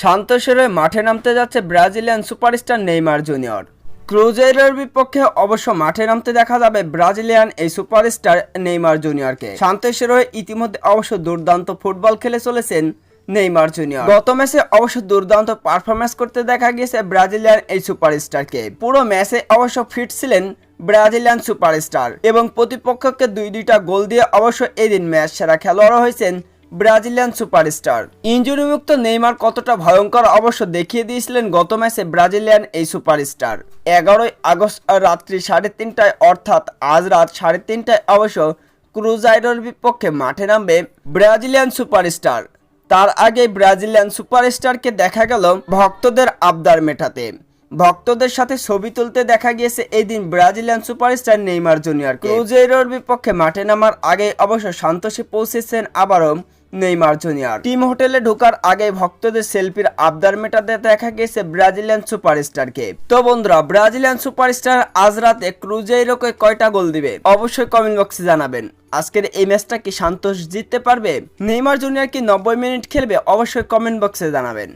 শান্তশেরে মাঠে নামতে যাচ্ছে ব্রাজিলিয়ান সুপারস্টার নেইমার জুনিয়র। ক্রুজেরের বিপক্ষে অবশ্য মাঠে নামতে দেখা যাবে ব্রাজিলিয়ান এই সুপারস্টার নেইমার জুনিয়রকে। শান্তশেরে ইতিমধ্যে অবশ্য দুর্দান্ত ফুটবল খেলে চলেছেন নেইমার জুনিয়র। গত ম্যাচে অবশ্য দুর্দান্ত পারফরমেন্স করতে দেখা গিয়েছে ব্রাজিলিয়ান এই সুপারস্টারকে। পুরো ম্যাচে অবশ্য ফিট ছিলেন ব্রাজিলিয়ান সুপারস্টার এবং প্রতিপক্ষকে দুই দুইটা গোল দিয়ে অবশ্য এদিন ম্যাচ সেরা খেলোয়াড় হয়েছেন ব্রাজিলিয়ান সুপারস্টার। ইঞ্জুরিমুক্ত নেইমার কতটা ভয়ঙ্কর অবশ্য দেখিয়ে দিয়েছিলেন গত ম্যাচে ব্রাজিলিয়ান এই সুপারস্টার। এগারোই আগস্ট রাত্রি সাড়ে তিনটায়, অর্থাৎ আজ রাত সাড়ে তিনটায় অবশ্য ক্রুজাইডোর বিপক্ষে মাঠে নামবে ব্রাজিলিয়ান সুপারস্টার। তার আগে ব্রাজিলিয়ান সুপারস্টারকে দেখা গেল ভক্তদের আবদার মেটাতে। ভক্তদের সাথে ছবি তুলতে দেখা গিয়েছে এই দিন ব্রাজিলিয়ান সুপারস্টার নেইমার জুনিয়র ক্রুজেরোর বিপক্ষে মাঠে নামার আগে অবশ্য সন্তোষে পৌঁছেছেন আবারও নেইমার জুনিয়র। টিম হোটেলে ঢোকার আগে ভক্তদের সেলফির আবদার মেটাতে দেখা গেছে ব্রাজিলিয়ান সুপারস্টারকে। তো বন্ধুরা, ব্রাজিলিয়ান সুপারস্টার আজ রাতে ক্রুজেইরোকে কয়টা গোল দিবে? অবশ্যই কমেন্ট বক্সে জানাবেন। আজকের এই ম্যাচটা কি সান্তোষ জিততে পারবে? নেইমার জুনিয়র কি নব্বই মিনিট খেলবে? অবশ্যই কমেন্ট বক্সে জানাবেন।